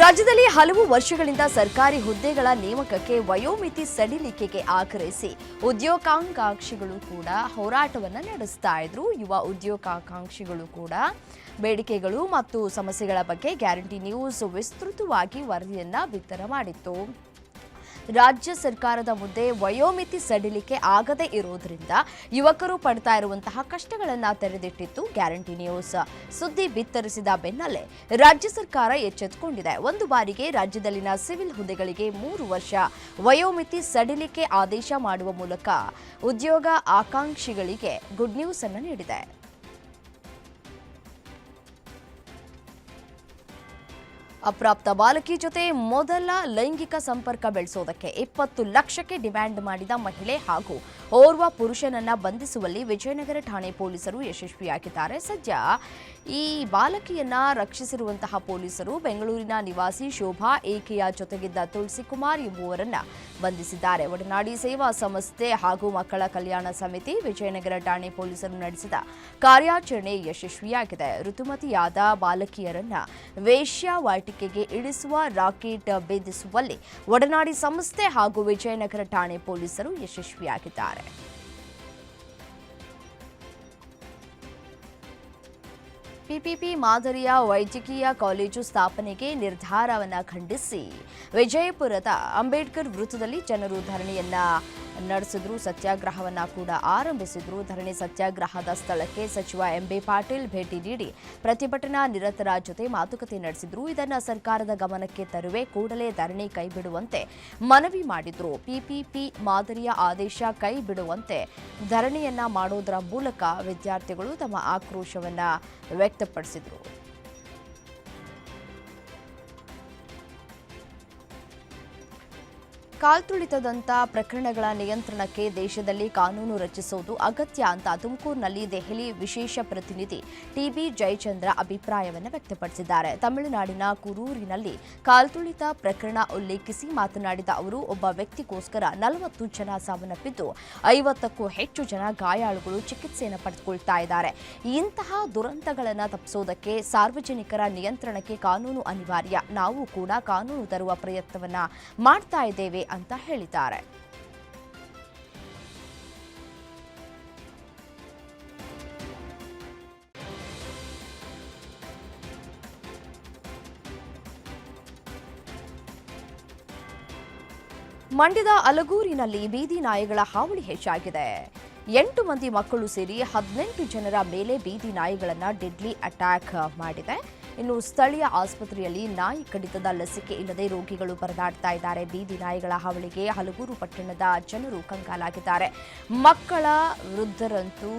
ರಾಜ್ಯದಲ್ಲಿ ಹಲವು ವರ್ಷಗಳಿಂದ ಸರ್ಕಾರಿ ಹುದ್ದೆಗಳ ನೇಮಕಕ್ಕೆ ವಯೋಮಿತಿ ಸಡಿಲಿಕೆಗೆ ಆಗ್ರಹಿಸಿ ಉದ್ಯೋಗಾಕಾಂಕ್ಷಿಗಳು ಕೂಡ ಹೋರಾಟವನ್ನು ನಡೆಸ್ತಾ ಇದ್ರು. ಯುವ ಉದ್ಯೋಗಾಕಾಂಕ್ಷಿಗಳು ಕೂಡ ಬೇಡಿಕೆಗಳು ಮತ್ತು ಸಮಸ್ಯೆಗಳ ಬಗ್ಗೆ ಗ್ಯಾರಂಟಿ ನ್ಯೂಸ್ ವಿಸ್ತೃತವಾಗಿ ವರದಿಯನ್ನ ಬಿತ್ತರ ಮಾಡಿತ್ತು. ರಾಜ್ಯ ಸರ್ಕಾರದ ಮುಂದೆ ವಯೋಮಿತಿ ಸಡಿಲಿಕೆ ಆಗದೇ ಇರುವುದರಿಂದ ಯುವಕರು ಪಡ್ತಾ ಇರುವಂತಹ ಕಷ್ಟಗಳನ್ನು ತೆರೆದಿಟ್ಟಿತ್ತು ಗ್ಯಾರಂಟಿ ನ್ಯೂಸ್. ಸುದ್ದಿ ಬಿತ್ತರಿಸಿದ ಬೆನ್ನಲ್ಲೇ ರಾಜ್ಯ ಸರ್ಕಾರ ಎಚ್ಚೆತ್ತುಕೊಂಡಿದೆ ಒಂದು ಬಾರಿಗೆ ರಾಜ್ಯದಲ್ಲಿನ ಸಿವಿಲ್ ಹುದ್ದೆಗಳಿಗೆ ಮೂರು ವರ್ಷ ವಯೋಮಿತಿ ಸಡಿಲಿಕೆ ಆದೇಶ ಮಾಡುವ ಮೂಲಕ ಉದ್ಯೋಗ ಆಕಾಂಕ್ಷಿಗಳಿಗೆ ಗುಡ್ ನ್ಯೂಸ್ ಅನ್ನು ನೀಡಿದೆ. ಅಪ್ರಾಪ್ತ ಬಾಲಕಿ ಜೊತೆ ಮೊದಲ ಲೈಂಗಿಕ ಸಂಪರ್ಕ ಬೆಳೆಸೋದಕ್ಕೆ ಇಪ್ಪತ್ತು ಲಕ್ಷಕ್ಕೆ ಡಿಮ್ಯಾಂಡ್ ಮಾಡಿದ ಮಹಿಳೆ ಹಾಗೂ ಓರ್ವ ಪುರುಷನನ್ನ ಬಂಧಿಸುವಲ್ಲಿ ವಿಜಯನಗರ ಠಾಣೆ ಪೊಲೀಸರು ಯಶಸ್ವಿಯಾಗಿದ್ದಾರೆ. ಸದ್ಯ ಈ ಬಾಲಕಿಯನ್ನ ರಕ್ಷಿಸಿರುವಂತಹ ಪೊಲೀಸರು ಬೆಂಗಳೂರಿನ ನಿವಾಸಿ ಶೋಭಾ ಏಕೆಯ ಜೊತೆಗಿದ್ದ ತುಳಸಿ ಕುಮಾರ್ ಎಂಬುವರನ್ನ ಬಂಧಿಸಿದ್ದಾರೆ. ಒಡನಾಡಿ ಸೇವಾ ಸಂಸ್ಥೆ ಹಾಗೂ ಮಕ್ಕಳ ಕಲ್ಯಾಣ ಸಮಿತಿ ವಿಜಯನಗರ ಠಾಣೆ ಪೊಲೀಸರು ನಡೆಸಿದ ಕಾರ್ಯಾಚರಣೆ ಯಶಸ್ವಿಯಾಗಿದೆ. ಋತುಮತಿಯಾದ ಬಾಲಕಿಯರನ್ನ ವೇಶ್ಯಾವಾಟಿಕೆಗೆ ಇಳಿಸುವ ರಾಕೆಟ್ ಭೇದಿಸುವಲ್ಲಿ ಒಡನಾಡಿ ಸಂಸ್ಥೆ ಹಾಗೂ ವಿಜಯನಗರ ಠಾಣೆ ಪೊಲೀಸರು ಯಶಸ್ವಿಯಾಗಿದ್ದಾರೆ. ಪಿಪಿಪಿ ಮಾದರಿಯ ವೈದ್ಯಕೀಯ ಕಾಲೇಜು ಸ್ಥಾಪನೆಗೆ ನಿರ್ಧಾರವನ್ನು ಖಂಡಿಸಿ. ವಿಜಯಪುರದ ಅಂಬೇಡ್ಕರ್ ವೃತ್ತದಲ್ಲಿ ಜನರು ಧರಣಿಯನ್ನ ನಡೆಸಿದ್ರು, ಸತ್ಯಾಗ್ರಹವನ್ನ ಕೂಡ ಆರಂಭಿಸಿದ್ರು. ಧರಣಿ ಸತ್ಯಾಗ್ರಹದ ಸ್ಥಳಕ್ಕೆ ಸಚಿವ ಎಂಬಿ ಪಾಟೀಲ್ ಭೇಟಿ ನೀಡಿ ಪ್ರತಿಭಟನಾ ನಿರತರ ಜೊತೆ ಮಾತುಕತೆ ನಡೆಸಿದ್ರು. ಇದನ್ನು ಸರ್ಕಾರದ ಗಮನಕ್ಕೆ ತರುವೆ ಕೂಡಲೇ ಧರಣಿ ಕೈಬಿಡುವಂತೆ ಮನವಿ ಮಾಡಿದ್ರು. ಪಿಪಿಪಿ ಮಾದರಿಯ ಆದೇಶ ಕೈ ಬಿಡುವಂತೆ ಧರಣಿಯನ್ನ ಮಾಡೋದರ ಮೂಲಕ ವಿದ್ಯಾರ್ಥಿಗಳು ತಮ್ಮ ಆಕ್ರೋಶವನ್ನ ವ್ಯಕ್ತಪಡಿಸಿದ್ರು. ಕಾಲ್ತುಳಿತದಂತ ಪ್ರಕರಣಗಳ ನಿಯಂತ್ರಣಕ್ಕೆ ದೇಶದಲ್ಲಿ ಕಾನೂನು ರಚಿಸುವುದು ಅಗತ್ಯ ಅಂತ ತುಮಕೂರಿನಲ್ಲಿ ದೆಹಲಿ ವಿಶೇಷ ಪ್ರತಿನಿಧಿ ಟಿಬಿ ಜಯಚಂದ್ರ ಅಭಿಪ್ರಾಯವನ್ನು ವ್ಯಕ್ತಪಡಿಸಿದ್ದಾರೆ. ತಮಿಳುನಾಡಿನ ಕುರೂರಿನಲ್ಲಿ ಕಾಲ್ತುಳಿತ ಪ್ರಕರಣ ಉಲ್ಲೇಖಿಸಿ ಮಾತನಾಡಿದ ಅವರು, ಒಬ್ಬ ವ್ಯಕ್ತಿಗೋಸ್ಕರ ನಲವತ್ತು ಜನ ಸಾವನ್ನಪ್ಪಿದ್ದು, ಐವತ್ತಕ್ಕೂ ಹೆಚ್ಚು ಜನ ಗಾಯಾಳುಗಳು ಚಿಕಿತ್ಸೆಯನ್ನು ಪಡೆದುಕೊಳ್ತಾ ಇದ್ದಾರೆ. ಇಂತಹ ದುರಂತಗಳನ್ನು ತಪ್ಪಿಸೋದಕ್ಕೆ ಸಾರ್ವಜನಿಕರ ನಿಯಂತ್ರಣಕ್ಕೆ ಕಾನೂನು ಅನಿವಾರ್ಯ. ನಾವು ಕೂಡ ಕಾನೂನು ತರುವ ಪ್ರಯತ್ನವನ್ನ ಮಾಡ್ತಾ ಇದ್ದೇವೆ ಅಂತ ಹೇಳಿದ್ದಾರೆ. ಮಂಡ್ಯದ ಅಲಗೂರಿನಲ್ಲಿ ಬೀದಿ ನಾಯಿಗಳ ಹಾವಳಿ ಹೆಚ್ಚಾಗಿದೆ. ಎಂಟು ಮಂದಿ ಮಕ್ಕಳು ಸೇರಿ ಹದಿನೆಂಟು ಜನರ ಮೇಲೆ ಬೀದಿ ನಾಯಿಗಳನ್ನ ಡೆಡ್ಲಿ ಅಟ್ಯಾಕ್ ಮಾಡಿದೆ. ಇನ್ನು ಸ್ಥಳೀಯ ಆಸ್ಪತ್ರೆಯಲ್ಲಿ ನಾಯಿ ಕಡಿತದ ಲಸಿಕೆ ಇಲ್ಲದೆ ರೋಗಿಗಳು ಪರದಾಡ್ತಾ ಇದ್ದಾರೆ. ಬೀದಿ ನಾಯಿಗಳ ಹಾವಳಿಗೆ ಹಲಗೂರು ಪಟ್ಟಣದ ಜನರು ಕಂಗಾಲಾಗಿದ್ದಾರೆ. ಮಕ್ಕಳ ವೃದ್ಧರಂತೂ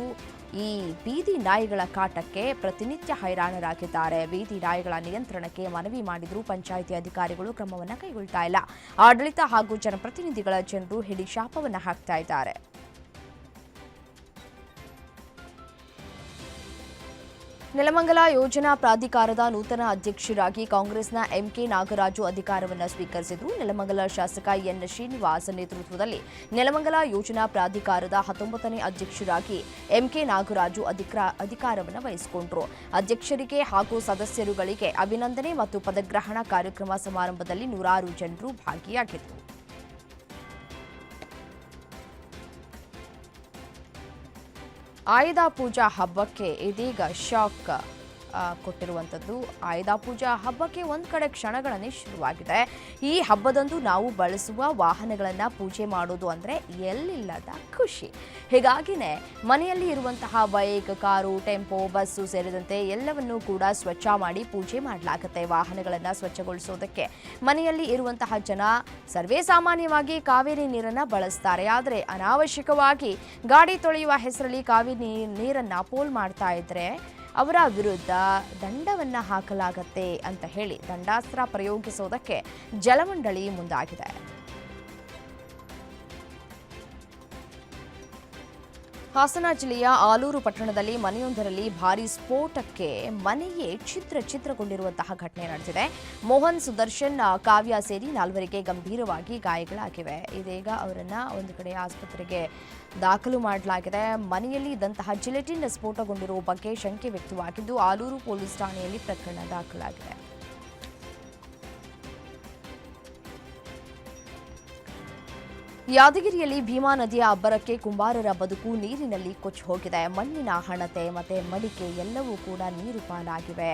ಈ ಬೀದಿ ನಾಯಿಗಳ ಕಾಟಕ್ಕೆ ಪ್ರತಿನಿತ್ಯ ಹೈರಾಣರಾಗಿದ್ದಾರೆ. ಬೀದಿ ನಾಯಿಗಳ ನಿಯಂತ್ರಣಕ್ಕೆ ಮನವಿ ಮಾಡಿದರೂ ಪಂಚಾಯಿತಿ ಅಧಿಕಾರಿಗಳು. ಕ್ರಮವನ್ನು ಕೈಗೊಳ್ತಾ ಇಲ್ಲ. ಆಡಳಿತ ಹಾಗೂ ಜನಪ್ರತಿನಿಧಿಗಳ ಜನರು ಹಿಡಿ ಶಾಪವನ್ನು ಹಾಕ್ತಾ ಇದ್ದಾರೆ. ನೆಲಮಂಗಲ ಯೋಜನಾ ಪ್ರಾಧಿಕಾರದ ನೂತನ ಅಧ್ಯಕ್ಷರಾಗಿ ಕಾಂಗ್ರೆಸ್ನ ಎಂಕೆ ನಾಗರಾಜು ಅಧಿಕಾರವನ್ನು ಸ್ವೀಕರಿಸಿದರು. ನೆಲಮಂಗಲ ಶಾಸಕ ಎನ್ ಶ್ರೀನಿವಾಸ್ ನೇತೃತ್ವದಲ್ಲಿ ನೆಲಮಂಗಲ ಯೋಜನಾ ಪ್ರಾಧಿಕಾರದ ಹತ್ತೊಂಬತ್ತನೇ ಅಧ್ಯಕ್ಷರಾಗಿ ಎಂಕೆ ನಾಗರಾಜು ಅಧಿಕಾರ ಅಧಿಕಾರವನ್ನು ವಹಿಸಿಕೊಂಡರು. ಅಧ್ಯಕ್ಷರಿಗೆ ಹಾಗೂ ಸದಸ್ಯರುಗಳಿಗೆ ಅಭಿನಂದನೆ ಮತ್ತು ಪದಗ್ರಹಣ ಕಾರ್ಯಕ್ರಮ ಸಮಾರಂಭದಲ್ಲಿ ನೂರಾರು ಜನರು ಭಾಗಿಯಾಗಿದ್ದರು ಆಯುಧ ಪೂಜಾ ಹಬ್ಬಕ್ಕೆ ಇದೀಗ ಶಾಕ್. ಕೊಟ್ಟಿರುವಂಥದ್ದು ಆಯುಧ ಪೂಜಾ ಹಬ್ಬಕ್ಕೆ ಒಂದು ಕಡೆ ಕ್ಷಣಗಳನ್ನೇ ಶುರುವಾಗಿದೆ. ಈ ಹಬ್ಬದಂದು ನಾವು ಬಳಸುವ ವಾಹನಗಳನ್ನು ಪೂಜೆ ಮಾಡೋದು ಅಂದರೆ ಎಲ್ಲಿಲ್ಲದ ಖುಷಿ. ಹೀಗಾಗಿನೇ ಮನೆಯಲ್ಲಿ ಇರುವಂತಹ ಬೈಕ್, ಕಾರು, ಟೆಂಪೋ, ಬಸ್ಸು ಸೇರಿದಂತೆ ಎಲ್ಲವನ್ನೂ ಕೂಡ ಸ್ವಚ್ಛ ಮಾಡಿ ಪೂಜೆ ಮಾಡಲಾಗುತ್ತೆ ವಾಹನಗಳನ್ನು ಸ್ವಚ್ಛಗೊಳಿಸೋದಕ್ಕೆ. ಮನೆಯಲ್ಲಿ ಇರುವಂತಹ ಜನ ಸರ್ವೇ ಸಾಮಾನ್ಯವಾಗಿ ಕಾವೇರಿ ನೀರನ್ನು ಬಳಸ್ತಾರೆ. ಆದರೆ ಅನಾವಶ್ಯಕವಾಗಿ ಗಾಡಿ ತೊಳೆಯುವ ಹೆಸರಲ್ಲಿ ಕಾವೇರಿ ನೀರನ್ನು ಪೋಲ್ ಮಾಡ್ತಾ ಇದ್ರೆ ಅವರ ವಿರುದ್ಧ ದಂಡವನ್ನು ಹಾಕಲಾಗತ್ತೆ ಅಂತ ಹೇಳಿ ದಂಡಾಸ್ತ್ರ ಪ್ರಯೋಗಿಸೋದಕ್ಕೆ ಜಲಮಂಡಳಿ ಮುಂದಾಗಿದೆ. ಹಾಸನ ಜಿಲ್ಲೆಯ ಆಲೂರು ಪಟ್ಟಣದಲ್ಲಿ ಮನೆಯೊಂದರಲ್ಲಿ ಭಾರೀ ಸ್ಫೋಟಕ್ಕೆ ಮನೆಯೇ ಚಿತ್ರ ಚಿತ್ರಗೊಂಡಿರುವಂತಹ ಘಟನೆ ನಡೆದಿದೆ. ಮೋಹನ್ ಸುದರ್ಶನ್ ಕಾವ್ಯ ಸೇರಿ ನಾಲ್ವರಿಗೆ ಗಂಭೀರವಾಗಿ ಗಾಯಗಳಾಗಿವೆ. ಇದೀಗ ಅವರನ್ನ ಒಂದು ಕಡೆ ಆಸ್ಪತ್ರೆಗೆ ದಾಖಲು ಮಾಡಲಾಗಿದೆ. ಮನೆಯಲ್ಲಿ ಇದ್ದಂತಹ ಜಿಲೆಟಿನ್ ಸ್ಫೋಟಗೊಂಡಿರುವ ಬಗ್ಗೆ ಶಂಕೆ ವ್ಯಕ್ತವಾಗಿದ್ದು, ಆಲೂರು ಪೊಲೀಸ್ ಠಾಣೆಯಲ್ಲಿ ಪ್ರಕರಣ ದಾಖಲಾಗಿದೆ. ಯಾದಗಿರಿಯಲ್ಲಿ ಭೀಮಾ ನದಿಯ ಅಬ್ಬರಕ್ಕೆ ಕುಂಬಾರರ ಬದುಕು ನೀರಿನಲ್ಲಿ ಕೊಚ್ಚಿ ಹೋಗಿದೆ. ಮಣ್ಣಿನ ಹಣತೆ ಮತ್ತೆ ಮಡಿಕೆ ಎಲ್ಲವೂ ಕೂಡ ನೀರು ಪಾಲಾಗಿವೆ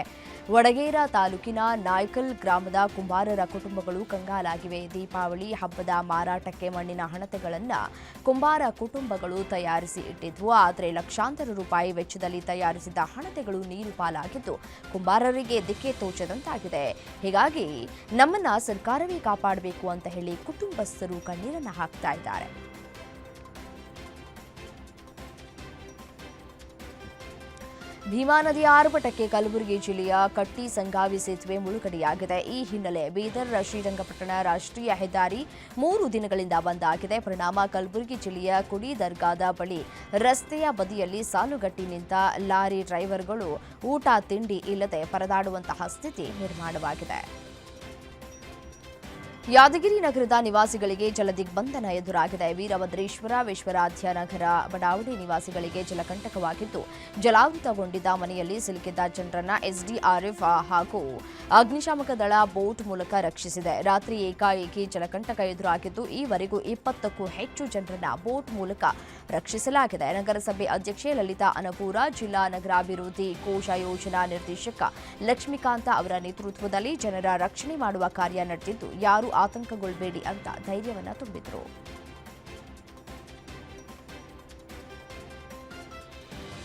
ವಡಗೇರ ತಾಲೂಕಿನ ನಾಯ್ಕಲ್ ಗ್ರಾಮದ ಕುಂಬಾರರ ಕುಟುಂಬಗಳು ಕಂಗಾಲಾಗಿವೆ. ದೀಪಾವಳಿ ಹಬ್ಬದ ಮಾರಾಟಕ್ಕೆ ಮಣ್ಣಿನ ಹಣತೆಗಳನ್ನು ಕುಂಬಾರ ಕುಟುಂಬಗಳು ತಯಾರಿಸಿ ಇಟ್ಟಿದ್ವು. ಆದರೆ ಲಕ್ಷಾಂತರ ರೂಪಾಯಿ ವೆಚ್ಚದಲ್ಲಿ ತಯಾರಿಸಿದ ಹಣತೆಗಳು ನೀರು ಪಾಲಾಗಿದ್ದು ಕುಂಬಾರರಿಗೆ ದಿಕ್ಕೆ ತೋಚದಂತಾಗಿದೆ. ಹೀಗಾಗಿ ನಮ್ಮನ್ನ ಸರ್ಕಾರವೇ ಕಾಪಾಡಬೇಕು ಅಂತ ಹೇಳಿ ಕುಟುಂಬಸ್ಥರು ಕಣ್ಣೀರನ್ನು ಹಾಕ್ತಾ ಇದ್ದಾರೆ. ಭೀಮಾ ನದಿಯ ಆರ್ಭಟಕ್ಕೆ ಕಲಬುರಗಿ ಜಿಲ್ಲೆಯ ಕಟ್ಟಿ ಸಂಗಾವಿ ಸೇತುವೆ ಮುಳುಗಡೆಯಾಗಿದೆ. ಈ ಹಿನ್ನೆಲೆ ಬೀದರ್, ಶ್ರೀರಂಗಪಟ್ಟಣ ರಾಷ್ಟ್ರೀಯ ಹೆದ್ದಾರಿ ಮೂರು ದಿನಗಳಿಂದ ಬಂದ್ ಆಗಿದೆ. ಪರಿಣಾಮ ಕಲಬುರಗಿ ಜಿಲ್ಲೆಯ ಕುಡಿ ದರ್ಗಾದ ಬಳಿ ರಸ್ತೆಯ ಬದಿಯಲ್ಲಿ ಸಾಲುಗಟ್ಟಿ ನಿಂತ ಲಾರಿ ಡ್ರೈವರ್ಗಳು ಊಟ, ತಿಂಡಿ ಇಲ್ಲದೆ ಪರದಾಡುವಂತಹ ಸ್ಥಿತಿ ನಿರ್ಮಾಣವಾಗಿದೆ. ಯಾದಗಿರಿ ನಗರದ ನಿವಾಸಿಗಳಿಗೆ ಜಲದಿಗ್ಬಂಧನ ಎದುರಾಗಿದೆ. ವೀರಭದ್ರೇಶ್ವರ ವಿಶ್ವರಾಧ್ಯ ನಗರ ಬಡಾವಣೆ ನಿವಾಸಿಗಳಿಗೆ ಜಲಕಂಟಕವಾಗಿದ್ದು, ಜಲಾವೃತಗೊಂಡಿದ್ದ ಮನೆಯಲ್ಲಿ ಸಿಲುಕಿದ್ದ ಜನರನ್ನ ಎಸ್ಡಿಆರ್ಎಫ್ ಹಾಗೂ ಅಗ್ನಿಶಾಮಕ ದಳ ಬೋಟ್ ಮೂಲಕ ರಕ್ಷಿಸಿದೆ. ರಾತ್ರಿ ಏಕಾಏಕಿ ಜಲಕಂಟಕ ಎದುರಾಗಿದ್ದು, ಈವರೆಗೂ ಇಪ್ಪತ್ತಕ್ಕೂ ಹೆಚ್ಚು ಜನರನ್ನ ಬೋಟ್ ಮೂಲಕ ರಕ್ಷಿಸಲಾಗಿದೆ. ನಗರಸಭೆ ಅಧ್ಯಕ್ಷೆ ಲಲಿತಾ ಅನಪೂರ ಜಿಲ್ಲಾ ನಗರಾಭಿವೃದ್ಧಿ ಕೋಶ ಯೋಜನಾ ನಿರ್ದೇಶಕ ಲಕ್ಷ್ಮೀಕಾಂತ ಅವರ ನೇತೃತ್ವದಲ್ಲಿ ಜನರ ರಕ್ಷಣೆ ಮಾಡುವ ಕಾರ್ಯ ನಡೆದಿದ್ದು, ಯಾರು ಆತಂಕಗೊಳ್ಳಬೇಡಿ ಅಂತ ಧೈರ್ಯವನ್ನ ತುಂಬಿದರು.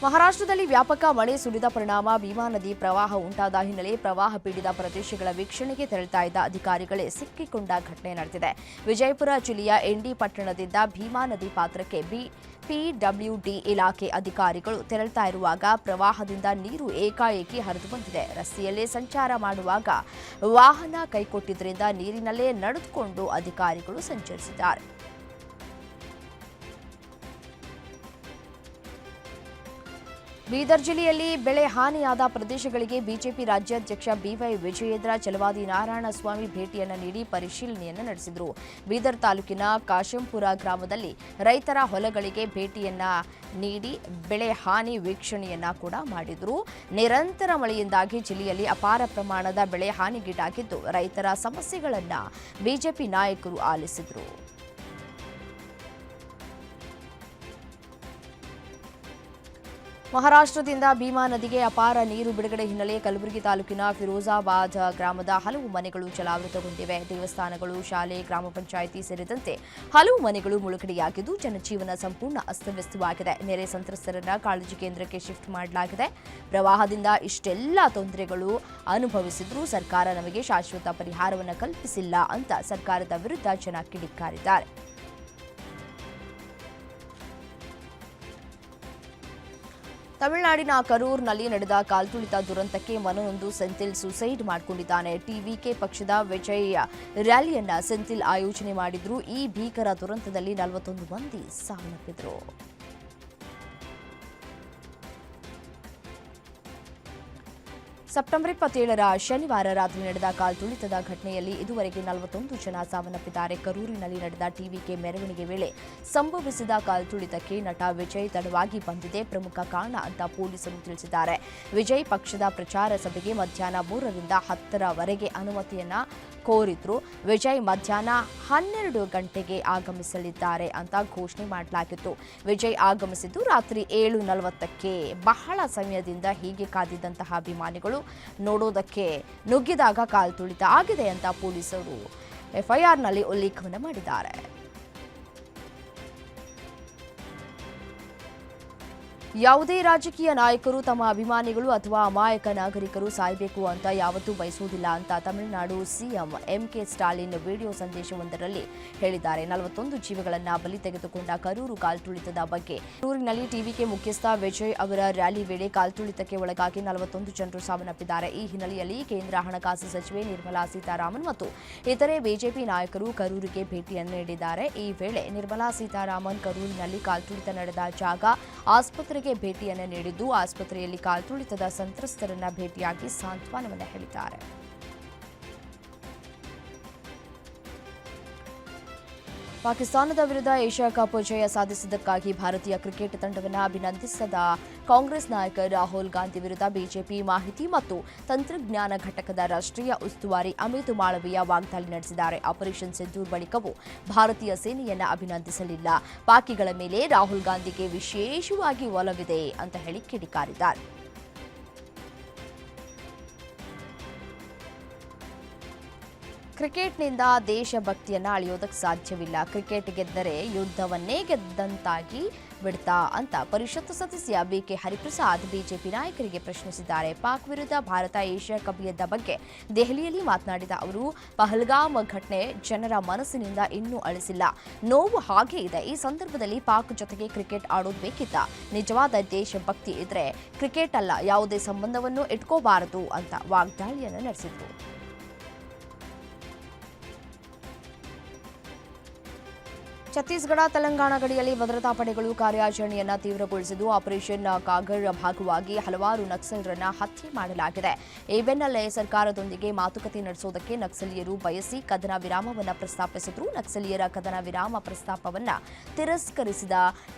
ಮಹಾರಾಷ್ಟ್ರದಲ್ಲಿ ವ್ಯಾಪಕ ಮಳೆ ಸುರಿದ ಪರಿಣಾಮ, ಭೀಮಾ ನದಿ ಪ್ರವಾಹ ಉಂಟಾದ ಹಿನ್ನೆಲೆ ಪ್ರವಾಹ ಪೀಡಿತ ಪ್ರದೇಶಗಳ ವೀಕ್ಷಣೆಗೆ ತೆರಳುತ್ತಾ ಇದ್ದ ಅಧಿಕಾರಿಗಳೇ ಸಿಕ್ಕಿಕೊಂಡ ಘಟನೆ ನಡೆದಿದೆ. ವಿಜಯಪುರ ಜಿಲ್ಲೆಯ ಎಂಡಿ ಪಟ್ಟಣದಿಂದ ಭೀಮಾ ನದಿ ಪಾತ್ರಕ್ಕೆ ಬಿ ಪಿಡಬ್ಲ್ಯೂಡಿ ಇಲಾಖೆ ಅಧಿಕಾರಿಗಳು ತೆರಳುತ್ತಾ ಇರುವಾಗ ಪ್ರವಾಹದಿಂದ ನೀರು ಏಕಾಏಕಿ ಹರಿದು ಬಂದಿದೆ. ರಸ್ತೆಯಲ್ಲೇ ಸಂಚಾರ ಮಾಡುವಾಗ ವಾಹನ ಕೈಕೊಟ್ಟಿದ್ದರಿಂದ ನೀರಿನಲ್ಲೇ ನಡೆದುಕೊಂಡು ಅಧಿಕಾರಿಗಳು ಸಂಚರಿಸಿದ್ದಾರೆ. ಬೀದರ್ ಜಿಲ್ಲೆಯಲ್ಲಿ ಬೆಳೆ ಹಾನಿಯಾದ ಪ್ರದೇಶಗಳಿಗೆ ಬಿಜೆಪಿ ರಾಜ್ಯಾಧ್ಯಕ್ಷ ಬಿವೈ ವಿಜಯೇಂದ್ರ ಚಲವಾದಿ ನಾರಾಯಣಸ್ವಾಮಿ ಭೇಟಿಯನ್ನು ನೀಡಿ ಪರಿಶೀಲನೆಯನ್ನು ನಡೆಸಿದರು. ಬೀದರ್ ತಾಲೂಕಿನ ಕಾಶಂಪುರ ಗ್ರಾಮದಲ್ಲಿ ರೈತರ ಹೊಲಗಳಿಗೆ ಭೇಟಿಯನ್ನ ನೀಡಿ ಬೆಳೆ ಹಾನಿ ವೀಕ್ಷಣೆಯನ್ನ ಕೂಡ ಮಾಡಿದರು. ನಿರಂತರ ಮಳೆಯಿಂದಾಗಿ ಜಿಲ್ಲೆಯಲ್ಲಿ ಅಪಾರ ಪ್ರಮಾಣದ ಬೆಳೆ ಹಾನಿಗೀಡಾಗಿದ್ದು ರೈತರ ಸಮಸ್ಯೆಗಳನ್ನು ಬಿಜೆಪಿ ನಾಯಕರು ಆಲಿಸಿದರು. ಮಹಾರಾಷ್ಟ್ರದಿಂದ ಭೀಮಾ ನದಿಗೆ ಅಪಾರ ನೀರು ಬಿಡುಗಡೆ ಹಿನ್ನೆಲೆ ಕಲಬುರಗಿ ತಾಲೂಕಿನ ಫಿರೋಜಾಬಾದ್ ಗ್ರಾಮದ ಹಲವು ಮನೆಗಳು ಜಲಾವೃತಗೊಂಡಿವೆ. ದೇವಸ್ಥಾನಗಳು, ಶಾಲೆ, ಗ್ರಾಮ ಪಂಚಾಯಿತಿ ಸೇರಿದಂತೆ ಹಲವು ಮನೆಗಳು ಮುಳುಗಡೆಯಾಗಿದ್ದು ಜನಜೀವನ ಸಂಪೂರ್ಣ ಅಸ್ತವ್ಯಸ್ತವಾಗಿದೆ. ನೆರೆ ಸಂತ್ರಸ್ತರನ್ನ ಕಾಳಜಿ ಕೇಂದ್ರಕ್ಕೆ ಶಿಫ್ಟ್ ಮಾಡಲಾಗಿದೆ. ಪ್ರವಾಹದಿಂದ ಇಷ್ಟೆಲ್ಲ ತೊಂದರೆಗಳು ಅನುಭವಿಸಿದ್ರೂ ಸರ್ಕಾರ ನಮಗೆ ಶಾಶ್ವತ ಪರಿಹಾರವನ್ನು ಕಲ್ಪಿಸಿಲ್ಲ ಅಂತ ಸರ್ಕಾರದ ವಿರುದ್ಧ ಜನ ಕಿಡಿಕಾರಿದ್ದಾರೆ. ತಮಿಳುನಾಡಿನ ಕರೂರ್ನಲ್ಲಿ ನಡೆದ ಕಾಲ್ತುಳಿತ ದುರಂತಕ್ಕೆ ಮನನೊಂದು ಸೆಂಥಿಲ್ ಸುಸೈಡ್ ಮಾಡಿಕೊಂಡಿದ್ದಾನೆ. ಟಿವಿಕೆ ಪಕ್ಷದ ವಿಜಯ ರ್ಯಾಲಿಯನ್ನ ಸೆಂಥಿಲ್ ಆಯೋಜನೆ ಮಾಡಿದ್ರು. ಈ ಭೀಕರ ದುರಂತದಲ್ಲಿ ನಲವತ್ತೊಂದು ಮಂದಿ ಸಾವನ್ನಪ್ಪಿದ್ರು. ಸೆಪ್ಟೆಂಬರ್ ಇಪ್ಪತ್ತೇಳರ ಶನಿವಾರ ರಾತ್ರಿ ನಡೆದ ಕಾಲ್ತುಳಿತದ ಘಟನೆಯಲ್ಲಿ ಇದುವರೆಗೆ ನಲವತ್ತೊಂದು ಜನ ಸಾವನ್ನಪ್ಪಿದ್ದಾರೆ. ಕರೂರಿನಲ್ಲಿ ನಡೆದ ಟಿವಿಕೆ ಮೆರವಣಿಗೆ ವೇಳೆ ಸಂಭವಿಸಿದ ಕಾಲ್ತುಳಿತಕ್ಕೆ ನಟ ವಿಜಯ್ ತಡವಾಗಿ ಬಂದಿದೆ. ಪ್ರಮುಖ ಕಾರಣ ಅಂತ ಪೊಲೀಸರು ತಿಳಿಸಿದ್ದಾರೆ. ವಿಜಯ್ ಪಕ್ಷದ ಪ್ರಚಾರ ಸಭೆಗೆ ಮಧ್ಯಾಹ್ನ ಮೂರರಿಂದ ಹತ್ತರವರೆಗೆ ಅನುಮತಿಯನ್ನ ಕೋರಿದ್ರು. ವಿಜಯ್ ಮಧ್ಯಾಹ್ನ ಹನ್ನೆರಡು ಗಂಟೆಗೆ ಆಗಮಿಸಲಿದ್ದಾರೆ ಅಂತ ಘೋಷಣೆ ಮಾಡಲಾಗಿತ್ತು. ವಿಜಯ್ ಆಗಮಿಸಿದ್ದು ರಾತ್ರಿ ಏಳು ನಲವತ್ತಕ್ಕೆ. ಬಹಳ ಸಮಯದಿಂದ ಹೀಗೆ ಕಾದಿದ್ದಂತಹ ಅಭಿಮಾನಿಗಳು ನೋಡೋದಕ್ಕೆ ನುಗ್ಗಿದಾಗ ಕಾಲ್ತುಳಿತ ಆಗಿದೆ ಅಂತ ಪೊಲೀಸರು. ಎಫ್ಐಆರ್ನಲ್ಲಿ ಉಲ್ಲೇಖವನ್ನು ಮಾಡಿದ್ದಾರೆ. ಯಾವುದೇ ರಾಜಕೀಯ ನಾಯಕರು ತಮ್ಮ ಅಭಿಮಾನಿಗಳು ಅಥವಾ ಅಮಾಯಕ ನಾಗರಿಕರು ಸಾಯಬೇಕು ಅಂತ ಯಾವತ್ತೂ ಬಯಸುವುದಿಲ್ಲ ಅಂತ Tamil Nadu CM M K Stalin video ಸಂದೇಶವೊಂದರಲ್ಲಿ ಹೇಳಿದ್ದಾರೆ. ನಲವತ್ತೊಂದು ಜೀವಗಳನ್ನು ಬಲಿ ತೆಗೆದುಕೊಂಡ ಕರೂರು ಕಾಲ್ತುಳಿತದ ಬಗ್ಗೆ. ಕರೂರಿನಲ್ಲಿ ಟಿವಿಕೆ ಮುಖ್ಯಸ್ಥ ವಿಜಯ್ ಅವರ ರ್ಯಾಲಿ ವೇಳೆ ಕಾಲ್ತುಳಿತಕ್ಕೆ ಒಳಗಾಗಿ ನಲವತ್ತೊಂದು ಜನರು ಸಾವನ್ನಪ್ಪಿದ್ದಾರೆ. ಈ ಹಿನ್ನೆಲೆಯಲ್ಲಿ ಕೇಂದ್ರ ಹಣಕಾಸು ಸಚಿವೆ ನಿರ್ಮಲಾ ಸೀತಾರಾಮನ್ ಮತ್ತು ಇತರೆ ಬಿಜೆಪಿ ನಾಯಕರು ಕರೂರಿಗೆ ಭೇಟಿಯನ್ನು ನೀಡಿದ್ದಾರೆ. ಈ ವೇಳೆ ನಿರ್ಮಲಾ ಸೀತಾರಾಮನ್ ಕರೂರಿನಲ್ಲಿ ಕಾಲ್ತುಳಿತ ನಡೆದ ಜಾಗ ಆಸ್ಪತ್ರೆಗೆ ಭೇಟಿಯನ್ನು ನೀಡಿದ್ದು ಆಸ್ಪತ್ರೆಯಲ್ಲಿ ಕಾಲ್ತುಳಿತದ ಸಂತ್ರಸ್ತರನ್ನ ಭೇಟಿಯಾಗಿ ಸಾಂತ್ವನವನ್ನು ಹೇಳಿದ್ದಾರೆ. ಪಾಕಿಸ್ತಾನದ ವಿರುದ್ಧ ಏಷ್ಯಾ ಕಪ್ ಜಯ ಸಾಧಿಸಿದ್ದಕ್ಕಾಗಿ ಭಾರತೀಯ ಕ್ರಿಕೆಟ್ ತಂಡವನ್ನು ಅಭಿನಂದಿಸದ ಕಾಂಗ್ರೆಸ್ ನಾಯಕ ರಾಹುಲ್ ಗಾಂಧಿ ವಿರುದ್ಧ ಬಿಜೆಪಿ ಮಾಹಿತಿ ಮತ್ತು ತಂತ್ರಜ್ಞಾನ ಘಟಕದ ರಾಷ್ಟ್ರೀಯ ಉಸ್ತುವಾರಿ ಅಮಿತ್ ಮಾಳವೀಯ ವಾಗ್ದಾಳಿ ನಡೆಸಿದ್ದಾರೆ. ಆಪರೇಷನ್ ಸಿಂಧೂರ್ ಬಳಿಕವೂ ಭಾರತೀಯ ಸೇನೆಯನ್ನು ಅಭಿನಂದಿಸಲಿಲ್ಲ. ಪಾಕಿಗಳ ಮೇಲೆ ರಾಹುಲ್ ಗಾಂಧಿಗೆ ವಿಶೇಷವಾಗಿ ಒಲವಿದೆ ಅಂತ ಹೇಳಿ ಕಿಡಿಕಾರಿದ್ದಾರೆ. ಕ್ರಿಕೆಟ್ನಿಂದ ದೇಶಭಕ್ತಿಯನ್ನು ಅಳೆಯೋದಕ್ಕೆ ಸಾಧ್ಯವಿಲ್ಲ. ಕ್ರಿಕೆಟ್ ಗೆದ್ದರೆ ಯುದ್ಧವನ್ನೇ ಗೆದ್ದಂತಾಗಿ ಬಿಡ್ತಾ ಅಂತ ಪರಿಷತ್ ಸದಸ್ಯ ಬಿಕೆ ಹರಿಪ್ರಸಾದ್ ಬಿಜೆಪಿ ನಾಯಕರಿಗೆ ಪ್ರಶ್ನಿಸಿದ್ದಾರೆ. ಪಾಕ್ ವಿರುದ್ಧ ಭಾರತ ಏಷ್ಯಾ ಕಪ್ ಗೆದ್ದ ಬಗ್ಗೆ ದೆಹಲಿಯಲ್ಲಿ ಮಾತನಾಡಿದ ಅವರು, ಪಹಲ್ಗಾಮ್ ಘಟನೆ ಜನರ ಮನಸ್ಸಿನಿಂದ ಇನ್ನೂ ಅಳಿಸಿಲ್ಲ. ನೋವು ಹಾಗೇ ಇದೆ. ಈ ಸಂದರ್ಭದಲ್ಲಿ ಪಾಕ್ ಜೊತೆಗೆ ಕ್ರಿಕೆಟ್ ಆಡೋದು ಬೇಕಿತ್ತ? ನಿಜವಾದ ದೇಶಭಕ್ತಿ ಇದ್ರೆ ಕ್ರಿಕೆಟ್ ಅಲ್ಲ, ಯಾವುದೇ ಸಂಬಂಧವನ್ನು ಇಟ್ಕೋಬಾರದು ಅಂತ ವಾಗ್ದಾಳಿಯನ್ನು ನಡೆಸಿದ್ರು. ಛತ್ತೀಸ್ಗಢ, ತೆಲಂಗಾಣ ಗಡಿಯಲ್ಲಿ ಭದ್ರತಾ ಪಡೆಗಳು ಕಾರ್ಯಾಚರಣೆಯನ್ನು ತೀವ್ರಗೊಳಿಸಿದ್ದು, ಆಪರೇಷನ್ ಕಾಗರ್ ಭಾಗವಾಗಿ ಹಲವಾರು ನಕ್ಸಲರನ್ನ ಹತ್ಯೆ ಮಾಡಲಾಗಿದೆ. ಈ ಬೆನ್ನಲ್ಲೇ ಸರ್ಕಾರದೊಂದಿಗೆ ಮಾತುಕತೆ ನಡೆಸುವುದಕ್ಕೆ ನಕ್ಸಲೀಯರು ಬಯಸಿ ಕದನ ವಿರಾಮವನ್ನು ಪ್ರಸ್ತಾಪಿಸಿದ್ರು. ನಕ್ಸಲೀಯರ ಕದನ ವಿರಾಮ ಪ್ರಸ್ತಾಪವನ್ನು ತಿರಸ್ಕರಿಸಿದ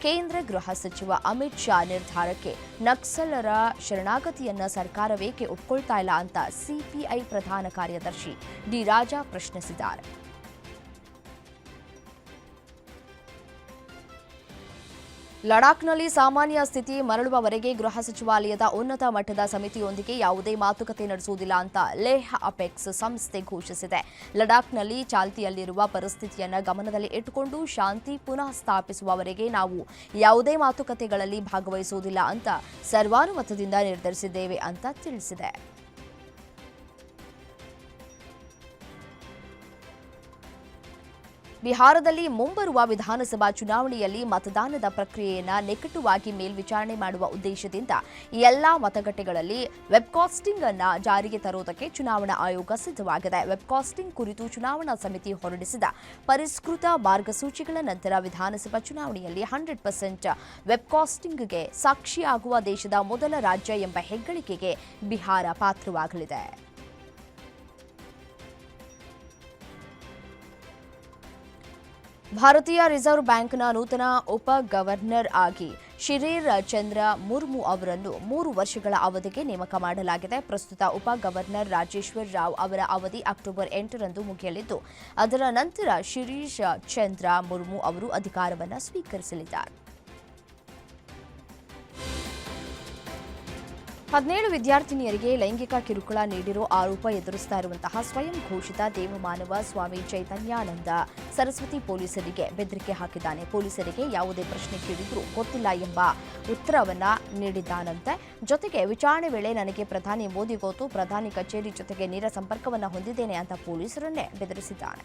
ಕೇಂದ್ರ ಗೃಹ ಸಚಿವ ಅಮಿತ್ ಶಾ ನಿರ್ಧಾರಕ್ಕೆ ನಕ್ಸಲರ ಶರಣಾಗತಿಯನ್ನ ಸರ್ಕಾರವೇಕೆ ಒಪ್ಪಿಕೊಳ್ತಾ ಇಲ್ಲ ಅಂತ ಸಿಪಿಐ ಪ್ರಧಾನ ಕಾರ್ಯದರ್ಶಿ ಡಿ ರಾಜಾ ಪ್ರಶ್ನಿಸಿದ್ದಾರೆ. ಲಡಾಖ್ನಲ್ಲಿ ಸಾಮಾನ್ಯ ಸ್ಥಿತಿ ಮರಳುವವರೆಗೆ ಗೃಹ ಸಚಿವಾಲಯದ ಉನ್ನತ ಮಟ್ಟದ ಸಮಿತಿಯೊಂದಿಗೆ ಯಾವುದೇ ಮಾತುಕತೆ ನಡೆಸುವುದಿಲ್ಲ ಅಂತ ಲೇಹ್ ಅಪೆಕ್ಸ್ ಸಂಸ್ಥೆ ಘೋಷಿಸಿದೆ. ಲಡಾಖ್ನಲ್ಲಿ ಚಾಲ್ತಿಯಲ್ಲಿರುವ ಪರಿಸ್ಥಿತಿಯನ್ನು ಗಮನದಲ್ಲಿ ಇಟ್ಟುಕೊಂಡು ಶಾಂತಿ ಪುನಃ ಸ್ಥಾಪಿಸುವವರೆಗೆ ನಾವು ಯಾವುದೇ ಮಾತುಕತೆಗಳಲ್ಲಿ ಭಾಗವಹಿಸುವುದಿಲ್ಲ ಅಂತ ಸರ್ವಾನುಮತದಿಂದ ನಿರ್ಧರಿಸಿದ್ದೇವೆ ಅಂತ ತಿಳಿಸಿದೆ. ಬಿಹಾರದಲ್ಲಿ ಮುಂಬರುವ ವಿಧಾನಸಭಾ ಚುನಾವಣೆಯಲ್ಲಿ ಮತದಾನದ ಪ್ರಕ್ರಿಯೆಯನ್ನು ನಿಕಟವಾಗಿ ಮೇಲ್ವಿಚಾರಣೆ ಮಾಡುವ ಉದ್ದೇಶದಿಂದ ಎಲ್ಲಾ ಮತಗಟ್ಟೆಗಳಲ್ಲಿ ವೆಬ್ಕಾಸ್ಟಿಂಗ್ ಅನ್ನು ಜಾರಿಗೆ ತರುವುದಕ್ಕೆ ಚುನಾವಣಾ ಆಯೋಗ ಸಿದ್ಧವಾಗಿದೆ. ವೆಬ್ಕಾಸ್ಟಿಂಗ್ ಕುರಿತು ಚುನಾವಣಾ ಸಮಿತಿ ಹೊರಡಿಸಿದ ಪರಿಷ್ಕೃತ ಮಾರ್ಗಸೂಚಿಗಳ ನಂತರ ವಿಧಾನಸಭಾ ಚುನಾವಣೆಯಲ್ಲಿ ಹಂಡ್ರೆಡ್ ಪರ್ಸೆಂಟ್ ವೆಬ್ಕಾಸ್ಟಿಂಗ್ಗೆ ಸಾಕ್ಷಿಯಾಗುವ ದೇಶದ ಮೊದಲ ರಾಜ್ಯ ಎಂಬ ಹೆಗ್ಗಳಿಕೆಗೆ ಬಿಹಾರ ಪಾತ್ರವಾಗಲಿದೆ. ಭಾರತೀಯ ರಿಸರ್ವ್ ಬ್ಯಾಂಕ್ನ ನೂತನ ಉಪ ಗವರ್ನರ್ ಆಗಿ ಶಿರೀರ್ ಚಂದ್ರ ಮುರ್ಮು ಅವರನ್ನು ಮೂರು ವರ್ಷಗಳ ಅವಧಿಗೆ ನೇಮಕ ಮಾಡಲಾಗಿದೆ. ಪ್ರಸ್ತುತ ಉಪ ಗವರ್ನರ್ ರಾಜೇಶ್ವರ್ ರಾವ್ ಅವರ ಅವಧಿ ಅಕ್ಟೋಬರ್ ಎಂಟರಂದು ಮುಗಿಯಲಿದ್ದು, ಅದರ ನಂತರ ಶಿರೀಶ್ ಚಂದ್ರ ಮುರ್ಮು ಅವರು ಅಧಿಕಾರವನ್ನು ಸ್ವೀಕರಿಸಲಿದ್ದಾರೆ. ಹದಿನೇಳು ವಿದ್ಯಾರ್ಥಿನಿಯರಿಗೆ ಲೈಂಗಿಕ ಕಿರುಕುಳ ನೀಡಿರೋ ಆರೋಪ ಎದುರಿಸ್ತಾ ಇರುವಂತಹ ಸ್ವಯಂ ಘೋಷಿತ ದೇವಮಾನವ ಸ್ವಾಮಿ ಚೈತನ್ಯಾನಂದ. ಸರಸ್ವತಿ ಪೊಲೀಸರಿಗೆ ಬೆದರಿಕೆ ಹಾಕಿದ್ದಾನೆ. ಪೊಲೀಸರಿಗೆ ಯಾವುದೇ ಪ್ರಶ್ನೆ ಕೇಳಿದ್ರೂ ಗೊತ್ತಿಲ್ಲ ಎಂಬ ಉತ್ತರವನ್ನ ನೀಡಿದ್ದಾನಂತೆ. ಜೊತೆಗೆ ವಿಚಾರಣೆ ವೇಳೆ ನನಗೆ ಪ್ರಧಾನಿ ಮೋದಿ ಗೊತ್ತು, ಪ್ರಧಾನಿ ಕಚೇರಿ ಜೊತೆಗೆ ನೇರ ಸಂಪರ್ಕವನ್ನು ಹೊಂದಿದ್ದೇನೆ ಅಂತ ಪೊಲೀಸರನ್ನೇ ಬೆದರಿಸಿದ್ದಾನೆ.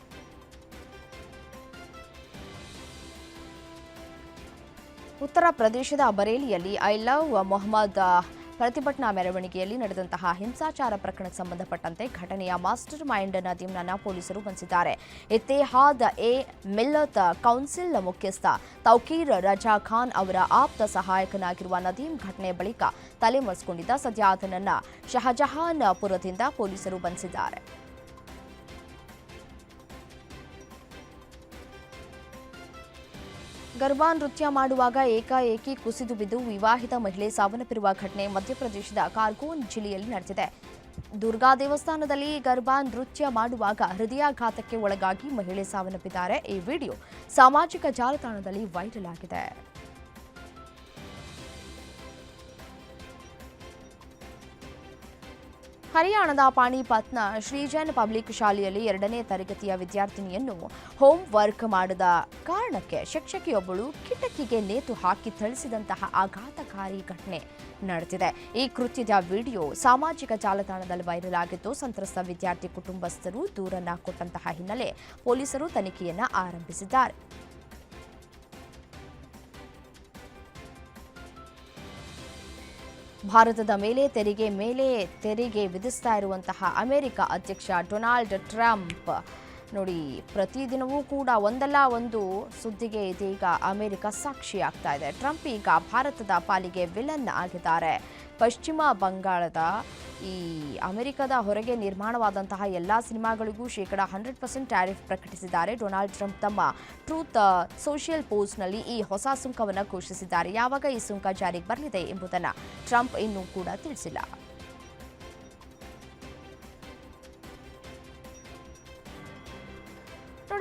ಉತ್ತರ ಪ್ರದೇಶದ ಬರೇಲಿಯಲ್ಲಿ, ಐ ಲವ್ ಮೊಹಮ್ಮದ್ ಪ್ರತಿಭಟನಾ ಮೆರವಣಿಗೆಯಲ್ಲಿ ನಡೆದಂತಹ ಹಿಂಸಾಚಾರ ಪ್ರಕರಣಕ್ಕೆ ಸಂಬಂಧಪಟ್ಟಂತೆ ಘಟನೆಯ ಮಾಸ್ಟರ್ ಮೈಂಡ್ ನದೀಮ್ನನ್ನ ಪೊಲೀಸರು ಬಂಧಿಸಿದ್ದಾರೆ. ಇತ್ತೇಹಾದ್ ಎ ಮಿಲ್ಲತ್ ಕೌನ್ಸಿಲ್ ಮುಖ್ಯಸ್ಥ ತೌಕೀರ್ ರಜಾ ಖಾನ್ ಅವರ ಆಪ್ತ ಸಹಾಯಕನಾಗಿರುವ ನದೀಮ್ ಘಟನೆ ಬಳಿಕ ತಲೆಮರೆಸಿಕೊಂಡಿದ್ದ ಸದ್ಯ ಆತನನ್ನ ಶಹಜಹಾನ್ಪುರದಿಂದ ಪೊಲೀಸರು ಬಂಧಿಸಿದ್ದಾರೆ. ಗರ್ಭಾ ನೃತ್ಯ ಮಾಡುವಾಗ ಏಕಾಏಕಿ ಕುಸಿದು ಬಿದ್ದು ವಿವಾಹಿತ ಮಹಿಳೆ ಸಾವನ್ನಪ್ಪಿರುವ ಘಟನೆ ಮಧ್ಯಪ್ರದೇಶದ ಕಾರ್ಗೋನ್ ಜಿಲ್ಲೆಯಲ್ಲಿ ನಡೆದಿದೆ. ದುರ್ಗಾ ದೇವಸ್ಥಾನದಲ್ಲಿ ಗರ್ಭಾ ನೃತ್ಯ ಮಾಡುವಾಗ ಹೃದಯಾಘಾತಕ್ಕೆ ಒಳಗಾಗಿ ಮಹಿಳೆ ಸಾವನ್ನಪ್ಪಿದ್ದಾರೆ. ಈ ವಿಡಿಯೋ ಸಾಮಾಜಿಕ ಜಾಲತಾಣದಲ್ಲಿ ವೈರಲ್ ಆಗಿದೆ. ಹರಿಯಾಣದ ಪಾಣಿಪತ್ನ ಶ್ರೀಜನ್ ಪಬ್ಲಿಕ್ ಶಾಲೆಯಲ್ಲಿ ಎರಡನೇ ತರಗತಿಯ ವಿದ್ಯಾರ್ಥಿನಿಯನ್ನು ಹೋಮ್ ವರ್ಕ್ ಮಾಡದ ಕಾರಣಕ್ಕೆ ಶಿಕ್ಷಕಿಯೊಬ್ಬಳು ಕಿಟಕಿಗೆ ನೇತು ಹಾಕಿ ಥಳಿಸಿದಂತಹ ಆಘಾತಕಾರಿ ಘಟನೆ ನಡೆದಿದೆ. ಈ ಕೃತ್ಯದ ವಿಡಿಯೋ ಸಾಮಾಜಿಕ ಜಾಲತಾಣದಲ್ಲಿ ವೈರಲ್ ಆಗಿದ್ದು, ಸಂತ್ರಸ್ತ ವಿದ್ಯಾರ್ಥಿ ಕುಟುಂಬಸ್ಥರು ದೂರನ್ನ ಕೊಟ್ಟಂತಹ ಹಿನ್ನೆಲೆ ಪೊಲೀಸರು ತನಿಖೆಯನ್ನು ಆರಂಭಿಸಿದ್ದಾರೆ. ಭಾರತದ ಮೇಲೆ ತೆರಿಗೆ ಮೇಲೆ ತೆರಿಗೆ ವಿಧಿಸ್ತಾ ಇರುವಂತಹ ಅಮೆರಿಕ ಅಧ್ಯಕ್ಷ ಡೊನಾಲ್ಡ್ ಟ್ರಂಪ್. ನೋಡಿ, ಪ್ರತಿದಿನವೂ ಕೂಡ ಒಂದಲ್ಲ ಒಂದು ಸುದ್ದಿಗೆ ಇದೀಗ ಅಮೆರಿಕ ಸಾಕ್ಷಿಯಾಗ್ತಾ ಇದೆ. ಟ್ರಂಪ್ ಈಗ ಭಾರತದ ಪಾಲಿಗೆ ವಿಲನ್ ಆಗಿದ್ದಾರೆ. ಪಶ್ಚಿಮ ಬಂಗಾಳದ ಈ ಅಮೆರಿಕದ ಹೊರಗೆ ನಿರ್ಮಾಣವಾದಂತಹ ಎಲ್ಲ ಸಿನಿಮಾಗಳಿಗೂ ಶೇಕಡ ಹಂಡ್ರೆಡ್ ಪರ್ಸೆಂಟ್ ಟ್ಯಾರಿಫ್ ಪ್ರಕಟಿಸಿದ್ದಾರೆ. ಡೊನಾಲ್ಡ್ ಟ್ರಂಪ್ ತಮ್ಮ ಟ್ರೂತ್ ಸೋಷಿಯಲ್ ಪೋಸ್ಟ್ನಲ್ಲಿ ಈ ಹೊಸ ಸುಂಕವನ್ನು ಘೋಷಿಸಿದ್ದಾರೆ. ಯಾವಾಗ ಈ ಸುಂಕ ಜಾರಿಗೆ ಬರಲಿದೆ ಎಂಬುದನ್ನು ಟ್ರಂಪ್ ಇನ್ನೂ ಕೂಡ ತಿಳಿಸಿಲ್ಲ.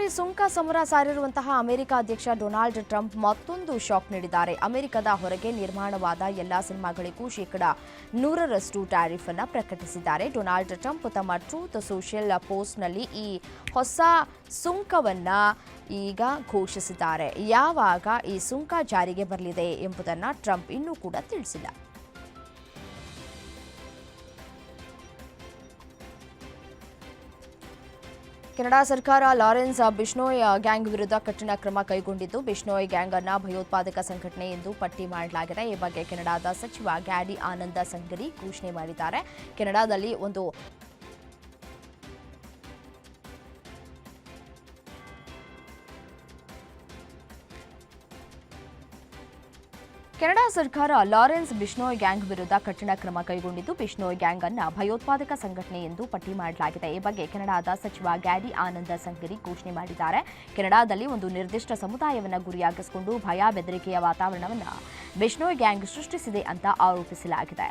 ಸುಂಕ ಸಮರ ಸಾರಿರುವಂತಹ ಅಮೆರಿಕ ಅಧ್ಯಕ್ಷ ಡೊನಾಲ್ಡ್ ಟ್ರಂಪ್ ಮತ್ತೊಂದು ಶಾಕ್ ನೀಡಿದ್ದಾರೆ. ಅಮೆರಿಕದ ಹೊರಗೆ ನಿರ್ಮಾಣವಾದ ಎಲ್ಲಾ ಸಿನಿಮಾಗಳಿಗೂ ಶೇಕಡ ನೂರರಷ್ಟು ಟ್ಯಾರಿಫ್ ಅನ್ನು ಪ್ರಕಟಿಸಿದ್ದಾರೆ. ಡೊನಾಲ್ಡ್ ಟ್ರಂಪ್ ತಮ್ಮ ಟ್ರೂತ್ ಸೋಷಿಯಲ್ ಪೋಸ್ಟ್ನಲ್ಲಿ ಈ ಹೊಸ ಸುಂಕವನ್ನ ಈಗ ಘೋಷಿಸಿದ್ದಾರೆ. ಯಾವಾಗ ಈ ಸುಂಕ ಜಾರಿಗೆ ಬರಲಿದೆ ಎಂಬುದನ್ನು ಟ್ರಂಪ್ ಇನ್ನೂ ಕೂಡ ತಿಳಿಸಿಲ್ಲ. ಕೆನಡಾ ಸರ್ಕಾರ ಲಾರೆನ್ಸ್ ಬಿಷ್ಣೋಯ್ ಗ್ಯಾಂಗ್ ವಿರುದ್ಧ ಕಠಿಣ ಕ್ರಮ ಕೈಗೊಂಡಿದ್ದು ಬಿಷ್ಣೋಯ್ ಗ್ಯಾಂಗ್ ಅನ್ನ ಭಯೋತ್ಪಾದಕ ಸಂಘಟನೆ ಎಂದು ಪಟ್ಟಿ ಮಾಡಲಾಗಿದೆ. ಈ ಬಗ್ಗೆ ಕೆನಡಾದ ಸಚಿವ ಗ್ಯಾಡಿ ಆನಂದ ಸಂಗರಿ ಘೋಷಣೆ ಮಾಡಿದ್ದಾರೆ. ಕೆನಡಾದಲ್ಲಿ ಒಂದು ಕೆನಡಾ ಸರ್ಕಾರ ಲಾರೆನ್ಸ್ ಬಿಷ್ಣೋಯ್ ಗ್ಯಾಂಗ್ ವಿರುದ್ಧ ಕಠಿಣ ಕ್ರಮ ಕೈಗೊಂಡಿದ್ದು ಬಿಷ್ಣೋಯ್ ಗ್ಯಾಂಗ್ ಅನ್ನು ಭಯೋತ್ಪಾದಕ ಸಂಘಟನೆ ಎಂದು ಪಟ್ಟಿ ಮಾಡಲಾಗಿದೆ. ಈ ಬಗ್ಗೆ ಕೆನಡಾದ ಸಚಿವ ಗ್ಯಾರಿ ಆನಂದ ಸಂಗರಿ ಘೋಷಣೆ ಮಾಡಿದ್ದಾರೆ. ಕೆನಡಾದಲ್ಲಿ ಒಂದು ನಿರ್ದಿಷ್ಟ ಸಮುದಾಯವನ್ನು ಗುರಿಯಾಗಿಸಿಕೊಂಡು ಭಯ ಬೆದರಿಕೆಯ ವಾತಾವರಣವನ್ನು ಬಿಷ್ಣೋಯ್ ಗ್ಯಾಂಗ್ ಸೃಷ್ಟಿಸಿದೆ ಅಂತ ಆರೋಪಿಸಲಾಗಿದೆ.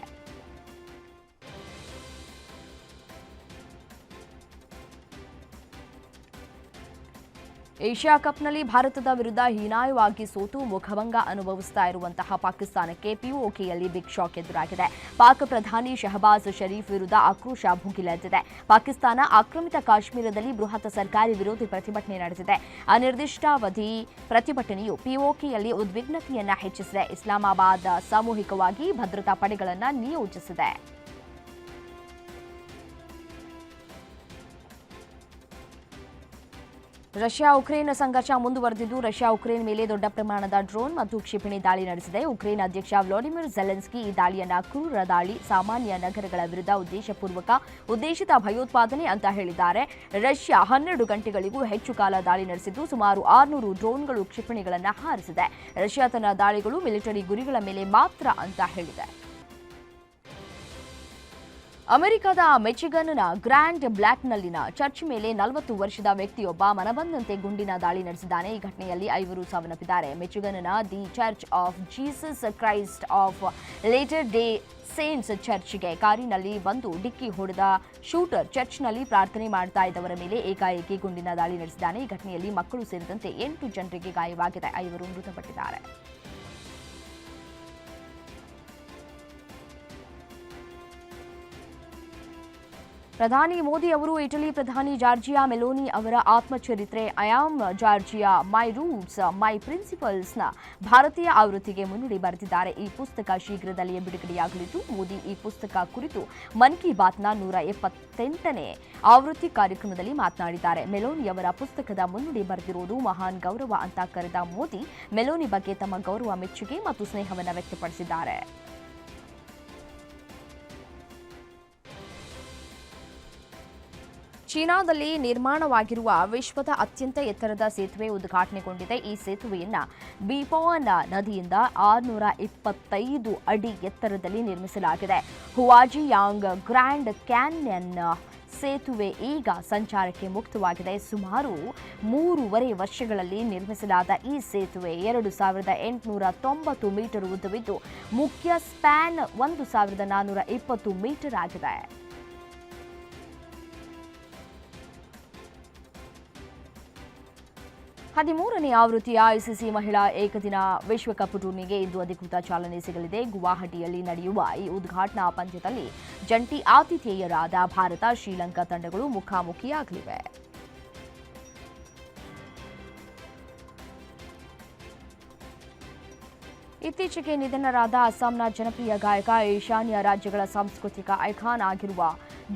ಏಷ್ಯಾ ಕಪ್ನಲ್ಲಿ ಭಾರತದ ವಿರುದ್ಧ ಹೀನಾಯವಾಗಿ ಸೋತು ಮುಖಭಂಗ ಅನುಭವಿಸ್ತಾ ಇರುವಂತಹ ಪಾಕಿಸ್ತಾನಕ್ಕೆ ಪಿಒಕೆಯಲ್ಲಿ ಬಿಗ್ ಶಾಕ್ ಎದುರಾಗಿದೆ. ಪಾಕ್ ಪ್ರಧಾನಿ ಶಹಬಾಜ್ ಶರೀಫ್ ವಿರುದ್ಧ ಆಕ್ರೋಶ ಭುಗಿಲೆದ್ದಿದೆ. ಪಾಕಿಸ್ತಾನ ಆಕ್ರಮಿತ ಕಾಶ್ಮೀರದಲ್ಲಿ ಬೃಹತ್ ಸರ್ಕಾರಿ ವಿರೋಧಿ ಪ್ರತಿಭಟನೆ ನಡೆಸಿದೆ ಅನಿರ್ದಿಷ್ಟಾವಧಿ ಪ್ರತಿಭಟನೆಯು ಪಿಒಕೆಯಲ್ಲಿ ಉದ್ವಿಗ್ನತೆಯನ್ನ ಹೆಚ್ಚಿಸಿದೆ. ಇಸ್ಲಾಮಾಬಾದ್ ಸಾಮೂಹಿಕವಾಗಿ ಭದ್ರತಾ ಪಡೆಗಳನ್ನು ನಿಯೋಜಿಸಿದೆ. ರಷ್ಯಾ ಉಕ್ರೇನ್ ಸಂಘರ್ಷ ಮುಂದುವರೆದಿದ್ದು ರಷ್ಯಾ ಉಕ್ರೇನ್ ಮೇಲೆ ದೊಡ್ಡ ಪ್ರಮಾಣದ ಡ್ರೋನ್ ಮತ್ತು ಕ್ಷಿಪಣಿ ದಾಳಿ ನಡೆಸಿದೆ. ಉಕ್ರೇನ್ ಅಧ್ಯಕ್ಷ ವ್ಲಾಡಿಮಿರ್ ಜೆಲೆನ್ಸ್ಕಿ ಈ ದಾಳಿಯನ್ನು ಕ್ರೂರ ದಾಳಿ, ಸಾಮಾನ್ಯ ನಗರಗಳ ವಿರುದ್ಧ ಉದ್ದೇಶಪೂರ್ವಕ ಉದ್ದೇಶಿತ ಭಯೋತ್ಪಾದನೆ ಅಂತ ಹೇಳಿದ್ದಾರೆ. ರಷ್ಯಾ ಹನ್ನೆರಡು ಗಂಟೆಗಳಿಗೂ ಹೆಚ್ಚು ಕಾಲ ದಾಳಿ ನಡೆಸಿದ್ದು, ಸುಮಾರು ಆರುನೂರು ಡ್ರೋನ್ಗಳು ಕ್ಷಿಪಣಿಗಳನ್ನು ಹಾರಿಸಿದೆ. ರಷ್ಯಾ ತನ್ನ ದಾಳಿಗಳು ಮಿಲಿಟರಿ ಗುರಿಗಳ ಮೇಲೆ ಮಾತ್ರ ಅಂತ ಹೇಳಿದೆ. ಅಮೆರಿಕದ ಮೆಚಿಗನ್ನ ಗ್ರ್ಯಾಂಡ್ ಬ್ಲ್ಯಾಕ್ನಲ್ಲಿನ ಚರ್ಚ್ ಮೇಲೆ ನಲವತ್ತು ವರ್ಷದ ವ್ಯಕ್ತಿಯೊಬ್ಬ ಮನಬಂದಂತೆ ಗುಂಡಿನ ದಾಳಿ ನಡೆಸಿದ್ದಾನೆ. ಈ ಘಟನೆಯಲ್ಲಿ ಐವರು ಸಾವನ್ನಪ್ಪಿದ್ದಾರೆ. ಮೆಚಿಗನ್ನ the church of Jesus Christ of latter day saints ಚರ್ಚ್ಗೆ ಕಾರಿನಲ್ಲಿ ಬಂದು ಡಿಕ್ಕಿ ಹೊಡೆದ ಶೂಟರ್ ಚರ್ಚ್ನಲ್ಲಿ ಪ್ರಾರ್ಥನೆ ಮಾಡ್ತಾ ಇದ್ದವರ ಮೇಲೆ ಏಕಾಏಕಿ ಗುಂಡಿನ ದಾಳಿ ನಡೆಸಿದ್ದಾನೆ. ಈ ಘಟನೆಯಲ್ಲಿ ಮಕ್ಕಳು ಸೇರಿದಂತೆ ಎಂಟು ಜನರಿಗೆ ಗಾಯವಾಗಿದೆ. ಐವರು ಮೃತಪಟ್ಟಿದ್ದಾರೆ. ಪ್ರಧಾನಿ ಮೋದಿ ಅವರು ಇಟಲಿ ಪ್ರಧಾನಿ ಜಾರ್ಜಿಯಾ ಮೆಲೋನಿ ಅವರ ಆತ್ಮಚರಿತ್ರೆ I am Giorgia my roots my ಪ್ರಿನ್ಸಿಪಲ್ಸ್ನ ಭಾರತೀಯ ಆವೃತ್ತಿಗೆ ಮುನ್ನುಡಿ ಬರೆದಿದ್ದಾರೆ. ಈ ಪುಸ್ತಕ ಶೀಘ್ರದಲ್ಲಿಯೇ ಬಿಡುಗಡೆಯಾಗಲಿದ್ದು, ಮೋದಿ ಈ ಪುಸ್ತಕ ಕುರಿತು ಮನ್ ಕಿ ಬಾತ್ನ ನೂರ ಎಪ್ಪತ್ತೆಂಟನೇ ಆವೃತ್ತಿ ಕಾರ್ಯಕ್ರಮದಲ್ಲಿ ಮಾತನಾಡಿದ್ದಾರೆ. ಮೆಲೋನಿ ಅವರ ಪುಸ್ತಕದ ಮುನ್ನುಡಿ ಬರೆದಿರುವುದು ಮಹಾನ್ ಗೌರವ ಅಂತ ಕರೆದ ಮೋದಿ, ಮೆಲೋನಿ ಬಗ್ಗೆ ತಮ್ಮ ಗೌರವ ಮೆಚ್ಚುಗೆ ಮತ್ತು ಸ್ನೇಹವನ್ನು ವ್ಯಕ್ತಪಡಿಸಿದ್ದಾರೆ. ಚೀನಾದಲ್ಲಿ ನಿರ್ಮಾಣವಾಗಿರುವ ವಿಶ್ವದ ಅತ್ಯಂತ ಎತ್ತರದ ಸೇತುವೆ ಉದ್ಘಾಟನೆಗೊಂಡಿದೆ. ಈ ಸೇತುವೆಯನ್ನ ಬಿಪಾನ್ ನದಿಯಿಂದ ಆರುನೂರ ಇಪ್ಪತ್ತೈದು ಅಡಿ ಎತ್ತರದಲ್ಲಿ ನಿರ್ಮಿಸಲಾಗಿದೆ. ಹುವಾಜಿಯಾಂಗ್ ಗ್ರ್ಯಾಂಡ್ ಕ್ಯಾನ್ಯನ್ ಸೇತುವೆ ಈಗ ಸಂಚಾರಕ್ಕೆ ಮುಕ್ತವಾಗಿದೆ. ಸುಮಾರು ಮೂರುವರೆ ವರ್ಷಗಳಲ್ಲಿ ನಿರ್ಮಿಸಲಾದ ಈ ಸೇತುವೆ ಎರಡು ಸಾವಿರದ ಎಂಟುನೂರ ತೊಂಬತ್ತು ಮೀಟರ್ ಉದ್ದವಿದ್ದು, ಮುಖ್ಯ ಸ್ಪ್ಯಾನ್ ಒಂದು ಸಾವಿರದ ನಾನ್ನೂರ ಇಪ್ಪತ್ತು ಮೀಟರ್ ಆಗಿದೆ. ಹದಿಮೂರನೇ ಆವೃತ್ತಿಯ ಐಸಿಸಿ ಮಹಿಳಾ ಏಕದಿನ ವಿಶ್ವಕಪ್ ಟೂರ್ನಿಗೆ ಇಂದು ಅಧಿಕೃತ ಚಾಲನೆ ಸಿಗಲಿದೆ. ಗುವಾಹಟಿಯಲ್ಲಿ ನಡೆಯುವ ಈ ಉದ್ಘಾಟನಾ ಪಂದ್ಯದಲ್ಲಿ ಜಂಟಿ ಆತಿಥೇಯರಾದ ಭಾರತ, ಶ್ರೀಲಂಕಾ ತಂಡಗಳು ಮುಖಾಮುಖಿಯಾಗಲಿವೆ. ಇತ್ತೀಚೆಗೆ ನಿಧನರಾದ ಅಸ್ಸಾಂನ ಜನಪ್ರಿಯ ಗಾಯಕ, ಈಶಾನ್ಯ ರಾಜ್ಯಗಳ ಸಾಂಸ್ಕೃತಿಕ ಐಕಾನ್ ಆಗಿರುವ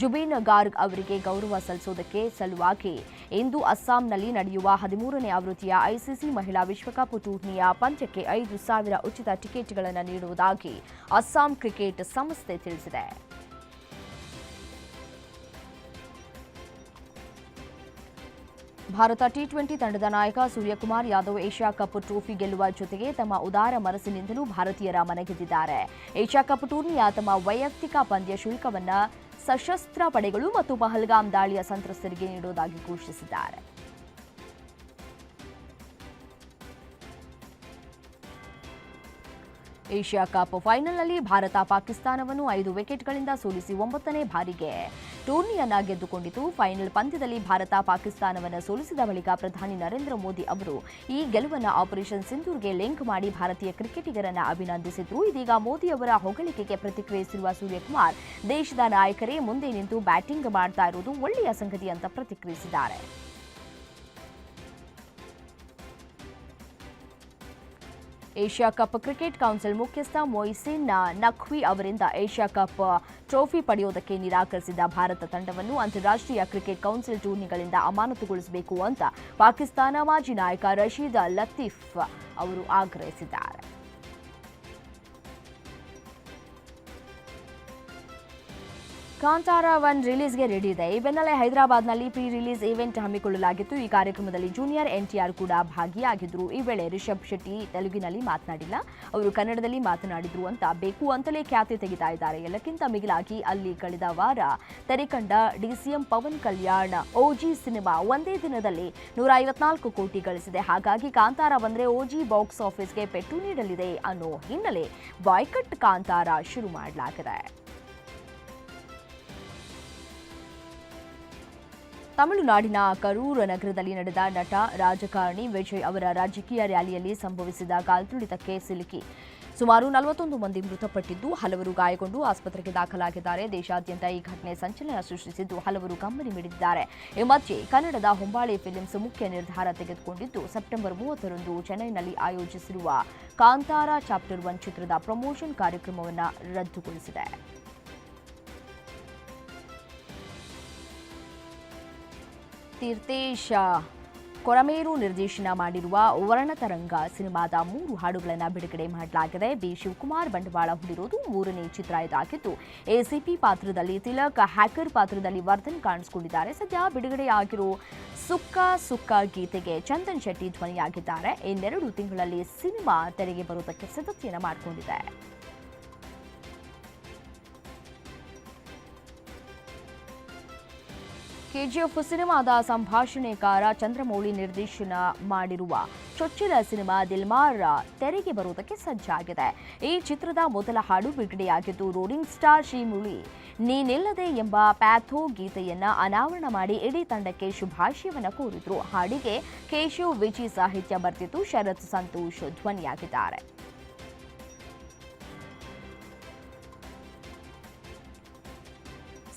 ಜುಬಿನ್ ಗಾರ್ಗ್ ಅವರಿಗೆ ಗೌರವ ಸಲ್ಲಿಸುವುದಕ್ಕೆ ಸಲುವಾಗಿ ಇಂದು ಅಸ್ಸಾಂನಲ್ಲಿ ನಡೆಯುವ ಹದಿಮೂರನೇ ಆವೃತ್ತಿಯ ಐಸಿಸಿ ಮಹಿಳಾ ವಿಶ್ವಕಪ್ ಟೂರ್ನಿಯ ಪಂದ್ಯಕ್ಕೆ ಐದು ಸಾವಿರ ಉಚಿತ ಟಿಕೆಟ್ಗಳನ್ನು ನೀಡುವುದಾಗಿ ಅಸ್ಸಾಂ ಕ್ರಿಕೆಟ್ ಸಂಸ್ಥೆ ತಿಳಿಸಿದೆ. ಭಾರತ ಟಿ ಟ್ವೆಂಟಿ ತಂಡದ ನಾಯಕ Suryakumar Yadav Asia cup trophy ಗೆಲ್ಲುವ ಜೊತೆಗೆ ತಮ್ಮ ಉದಾರ ಮನಸ್ಸಿನಿಂದಲೂ ಭಾರತೀಯರ ಮನಗೆದ್ದಿದ್ದಾರೆ. ಏಷ್ಯಾ ಕಪ್ ಟೂರ್ನಿಯ ತಮ್ಮ ವೈಯಕ್ತಿಕ ಪಂದ್ಯ ಶುಲ್ಕವನ್ನ ಸಶಸ್ತ್ರ ಪಡೆಗಳು ಮತ್ತು ಪಹಲ್ಗಾಮ್ ದಾಳಿಯ ಸಂತ್ರಸ್ತರಿಗೆ ನೀಡುವುದಾಗಿ ಘೋಷಿಸಿದ್ದಾರೆ. ಏಷ್ಯಾ ಕಪ್ ಫೈನಲ್ನಲ್ಲಿ ಭಾರತ ಪಾಕಿಸ್ತಾನವನ್ನು ಐದು ವಿಕೆಟ್ಗಳಿಂದ ಸೋಲಿಸಿ ಒಂಬತ್ತನೇ ಬಾರಿಗೆ. ಟೂರ್ನಿಯನ್ನ ಗೆದ್ದುಕೊಂಡಿತು. ಫೈನಲ್ ಪಂದ್ಯದಲ್ಲಿ ಭಾರತ ಪಾಕಿಸ್ತಾನವನ್ನು ಸೋಲಿಸಿದ ಬಳಿಕ ಪ್ರಧಾನಿ ನರೇಂದ್ರ ಮೋದಿ ಅವರು ಈ ಗೆಲುವನ್ನು ಆಪರೇಷನ್ ಸಿಂಧೂರ್ಗೆ ಲಿಂಕ್ ಮಾಡಿ ಭಾರತೀಯ ಕ್ರಿಕೆಟಿಗರನ್ನು ಅಭಿನಂದಿಸಿದ್ರು. ಇದೀಗ ಮೋದಿ ಅವರ ಹೊಗಳಿಕೆಗೆ ಪ್ರತಿಕ್ರಿಯಿಸಿರುವ ಸೂರ್ಯಕುಮಾರ್ ದೇಶದ ನಾಯಕರೇ ಮುಂದೆ ನಿಂತು ಬ್ಯಾಟಿಂಗ್ ಮಾಡ್ತಾ ಇರುವುದು ಒಳ್ಳೆಯ ಸಂಗತಿ ಅಂತ ಪ್ರತಿಕ್ರಿಯಿಸಿದ್ದಾರೆ. ಏಷ್ಯಾ ಕಪ್ ಕ್ರಿಕೆಟ್ ಕೌನ್ಸಿಲ್ ಮುಖ್ಯಸ್ಥ ಮೊಯ್ಸಿನ್ ನಖ್ವಿ ಅವರಿಂದ ಏಷ್ಯಾ ಕಪ್ ಟ್ರೋಫಿ ಪಡೆಯುವುದಕ್ಕೆ ನಿರಾಕರಿಸಿದ ಭಾರತ ತಂಡವನ್ನು ಅಂತಾರಾಷ್ಟ್ರೀಯ ಕ್ರಿಕೆಟ್ ಕೌನ್ಸಿಲ್ ಟೂರ್ನಿಗಳಿಂದ ಅಮಾನತುಗೊಳಿಸಬೇಕು ಅಂತ ಪಾಕಿಸ್ತಾನ ಮಾಜಿ ನಾಯಕ ರಶೀದ್ ಲತೀಫ್ ಅವರು ಆಗ್ರಹಿಸಿದ್ದಾರೆ. ಕಾಂತಾರ ಒನ್ ರಿಲೀಸ್ಗೆ ರೆಡಿ ಇದೆ. ಈ ಬೆನ್ನಲ್ಲೇ ಹೈದರಾಬಾದ್ನಲ್ಲಿ ಪ್ರೀ ರಿಲೀಸ್ ಇವೆಂಟ್ ಹಮ್ಮಿಕೊಳ್ಳಲಾಗಿತ್ತು. ಈ ಕಾರ್ಯಕ್ರಮದಲ್ಲಿ ಜೂನಿಯರ್ ಎನ್ಟಿಆರ್ ಕೂಡ ಭಾಗಿಯಾಗಿದ್ದರು ಈ ವೇಳೆ ರಿಷಬ್ ಶೆಟ್ಟಿ ತೆಲುಗಿನಲ್ಲಿ ಮಾತನಾಡಿಲ್ಲ. ಅವರು ಕನ್ನಡದಲ್ಲಿ ಮಾತನಾಡಿದ್ರು ಅಂತ ಬೇಕು ಅಂತಲೇ ಖ್ಯಾತಿ ತೆಗಿತಾ ಇದ್ದಾರೆ ಎಲ್ಲಕ್ಕಿಂತ ಮಿಗಿಲಾಗಿ ಅಲ್ಲಿ ಕಳೆದ ವಾರ ತೆರೆಕಂಡ DCM Pawan Kalyan OG cinema ಒಂದೇ ದಿನದಲ್ಲಿ ನೂರ ಐವತ್ನಾಲ್ಕು ಕೋಟಿ ಗಳಿಸಿದೆ. ಹಾಗಾಗಿ ಕಾಂತಾರ ಬಂದರೆ ಓಜಿ ಬಾಕ್ಸ್ ಆಫೀಸ್ಗೆ ಪೆಟ್ಟು ನೀಡಲಿದೆ ಅನ್ನೋ ಹಿನ್ನೆಲೆ ಬಾಯ್ಕಟ್ ಕಾಂತಾರ ಶುರು ಮಾಡಲಾಗಿದೆ. ತಮಿಳುನಾಡಿನ ಕರೂರು ನಗರದಲ್ಲಿ ನಡೆದ ನಟ, ರಾಜಕಾರಣಿ ವಿಜಯ್ ಅವರ ರಾಜಕೀಯ ರ್ಯಾಲಿಯಲ್ಲಿ ಸಂಭವಿಸಿದ ಕಾಲ್ತುಳಿತಕ್ಕೆ ಸಿಲುಕಿ. ಸುಮಾರು ನಲವತ್ತೊಂದು ಮಂದಿ ಮೃತಪಟ್ಟಿದ್ದು, ಹಲವರು ಗಾಯಗೊಂಡು ಆಸ್ಪತ್ರೆಗೆ ದಾಖಲಾಗಿದ್ದಾರೆ. ದೇಶಾದ್ಯಂತ ಈ ಘಟನೆ ಸಂಚಲನ ಸೃಷ್ಟಿಸಿದ್ದು, ಹಲವರು ಕಂಬನಿ ಮಿಡಿದಿದ್ದಾರೆ ಈ ಮಧ್ಯೆ ಕನ್ನಡದ ಹೊಂಬಾಳೆ ಫಿಲಿಮ್ಸ್ ಮುಖ್ಯ ನಿರ್ಧಾರ ತೆಗೆದುಕೊಂಡಿದ್ದು, ಸೆಪ್ಟೆಂಬರ್ ಮೂವತ್ತರಂದು ಚೆನ್ನೈನಲ್ಲಿ ಆಯೋಜಿಸಿರುವ ಕಾಂತಾರ ಚಾಪ್ಟರ್ ಒನ್ ಚಿತ್ರದ ಪ್ರಮೋಷನ್ ಕಾರ್ಯಕ್ರಮವನ್ನು ರದ್ದುಗೊಳಿಸಿದೆ. ತೀರ್ಥೇಶ. ಕೊರಮೇರು ನಿರ್ದೇಶನ ಮಾಡಿರುವ ವರ್ಣತರಂಗ ಸಿನಿಮಾದ ಮೂರು ಹಾಡುಗಳನ್ನು ಬಿಡುಗಡೆ ಮಾಡಲಾಗಿದೆ. ಬಿ. ಶಿವಕುಮಾರ್ ಬಂಡವಾಳ ಹೂಡಿರೋದು ಮೂರನೇ ಚಿತ್ರ ಇದಾಗಿದ್ದು, ಎಸಿಪಿ ಪಾತ್ರದಲ್ಲಿ ತಿಲಕ್, ಹ್ಯಾಕರ್ ಪಾತ್ರದಲ್ಲಿ ವರ್ಧನ್ ಕಾಣಿಸಿಕೊಂಡಿದ್ದಾರೆ. ಸದ್ಯ ಬಿಡುಗಡೆಯಾಗಿರೋ ಸುಕ್ಕ ಸುಕ್ಕ ಗೀತೆಗೆ ಚಂದನ್ ಶೆಟ್ಟಿ ಧ್ವನಿಯಾಗಿದ್ದಾರೆ. ಇನ್ನೆರಡು ತಿಂಗಳಲ್ಲಿ ಸಿನಿಮಾ ತೆರೆಗೆ ಬರುವುದಕ್ಕೆ ಸಿದ್ಧತೆಯನ್ನು ಮಾಡಿಕೊಂಡಿದೆ ಕೆಜಿಎಫ್ ಸಿನಿಮಾದ ಸಂಭಾಷಣೆಕಾರ ಚಂದ್ರಮೌಳಿ ನಿರ್ದೇಶನ ಮಾಡಿರುವ ಚೊಚ್ಚಲ ಸಿನಿಮಾ ದಿಲ್ಮಾರ್ ತೆರೆಗೆ ಬರುವುದಕ್ಕೆ ಸಜ್ಜಾಗಿದೆ. ಈ ಚಿತ್ರದ ಮೊದಲ ಹಾಡು ಬಿಡುಗಡೆಯಾಗಿದ್ದು ರೋಡಿಂಗ್ ಸ್ಟಾರ್ ಶ್ರೀಮುಳಿ. ನೀನಿಲ್ಲದೆ ಎಂಬ ಪ್ಯಾಥೋ ಗೀತೆಯನ್ನ ಅನಾವರಣ ಮಾಡಿ ಇಡೀ ತಂಡಕ್ಕೆ ಶುಭಾಶಯವನ್ನು ಕೋರಿದ್ರು. ಹಾಡಿಗೆ ಕೇಶವ್ ವಿಜಿ ಸಾಹಿತ್ಯ ಬರ್ತಿತ್ತು ಶರತ್ ಸಂತೋಷ್ ಧ್ವನಿಯಾಗಿದ್ದಾರೆ.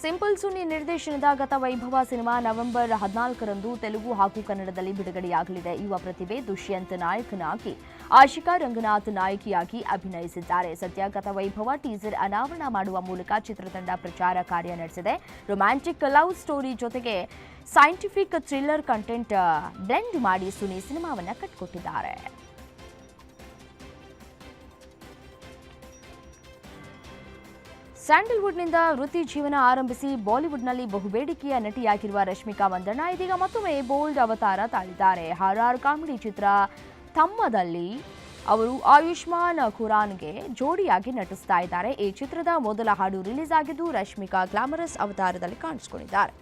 ಸಿಂಪಲ್ ಸುನಿ ನಿರ್ದೇಶನದ ಗತ ವೈಭವ ಸಿನಿಮಾ ನವೆಂಬರ್ ಹದಿನಾಲ್ಕರಂದು ತೆಲುಗು ಹಾಗೂ ಕನ್ನಡದಲ್ಲಿ ಬಿಡುಗಡೆಯಾಗಲಿದೆ. ಯುವ ಪ್ರತಿಭೆ ದುಷ್ಯಂತ್ ನಾಯಕನಾಗಿ ಆಶಿಕಾ ರಂಗನಾಥ್ ನಾಯಕಿಯಾಗಿ ಅಭಿನಯಿಸಿದ್ದಾರೆ. ಸದ್ಯ ಗತ ವೈಭವ ಟೀಸರ್ ಅನಾವರಣ ಮಾಡುವ ಮೂಲಕ ಚಿತ್ರತಂಡ ಪ್ರಚಾರ ಕಾರ್ಯ ನಡೆಸಿದೆ. ರೊಮ್ಯಾಂಟಿಕ್ ಲವ್ ಸ್ಟೋರಿ ಜೊತೆಗೆ ಸೈಂಟಿಫಿಕ್ ಥ್ರಿಲ್ಲರ್ ಕಂಟೆಂಟ್ ಬ್ಲೆಂಡ್ ಮಾಡಿ ಸುನಿ ಸಿನಿಮಾವನ್ನು ಕಟ್ಕೊಟ್ಟಿದ್ದಾರೆ. ಸ್ಯಾಂಡಲ್ವುಡ್ನಿಂದ ವೃತ್ತಿ ಜೀವನ ಆರಂಭಿಸಿ ಬಾಲಿವುಡ್ನಲ್ಲಿ ಬಹುಬೇಡಿಕೆಯ ನಟಿಯಾಗಿರುವ ರಶ್ಮಿಕಾ ಮಂದಣ್ಣ ಇದೀಗ ಮತ್ತೊಮ್ಮೆ ಬೋಲ್ಡ್ ಅವತಾರ ತಾಳಿದ್ದಾರೆ. ಹಾರಾರ್ ಕಾಮಿಡಿ ಚಿತ್ರ ತಮ್ಮದಲ್ಲಿ ಅವರು ಆಯುಷ್ಮಾನ್ ಖುರಾನ್ಗೆ ಜೋಡಿಯಾಗಿ ನಟಿಸ್ತಾ ಇದ್ದಾರೆ. ಈ ಚಿತ್ರದ ಮೊದಲ ಹಾಡು ರಿಲೀಸ್ ಆಗಿದ್ದು ರಶ್ಮಿಕಾ ಗ್ಲಾಮರಸ್ ಅವತಾರದಲ್ಲಿ ಕಾಣಿಸಿಕೊಂಡಿದ್ದಾರೆ.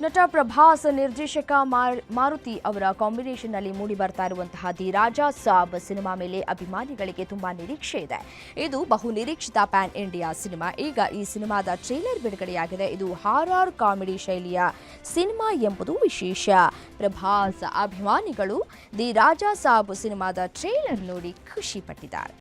ನಟ ಪ್ರಭಾಸ್ ನಿರ್ದೇಶಕ ಮಾರ್- ಮಾರುತಿ ಅವರ ಕಾಂಬಿನೇಷನ್ನಲ್ಲಿ ಮೂಡಿ ಬರ್ತಾ ಇರುವಂತಹ ದಿ ರಾಜಾ ಸಾಬ್ ಸಿನಿಮಾ ಮೇಲೆ ಅಭಿಮಾನಿಗಳಿಗೆ ತುಂಬಾ ನಿರೀಕ್ಷೆ ಇದೆ. ಇದು ಬಹು ನಿರೀಕ್ಷಿತ ಪ್ಯಾನ್ ಇಂಡಿಯಾ ಸಿನಿಮಾ. ಈಗ ಈ ಸಿನಿಮಾದ ಟ್ರೇಲರ್ ಬಿಡುಗಡೆಯಾಗಿದೆ. ಇದು ಹಾರರ್ ಕಾಮಿಡಿ ಶೈಲಿಯ ಸಿನಿಮಾ ಎಂಬುದು ವಿಶೇಷ. ಪ್ರಭಾಸ್ ಅಭಿಮಾನಿಗಳು ದಿ ರಾಜಾ ಸಾಬ್ ಸಿನಿಮಾದ ಟ್ರೇಲರ್ ನೋಡಿ ಖುಷಿ ಪಟ್ಟಿದ್ದಾರೆ.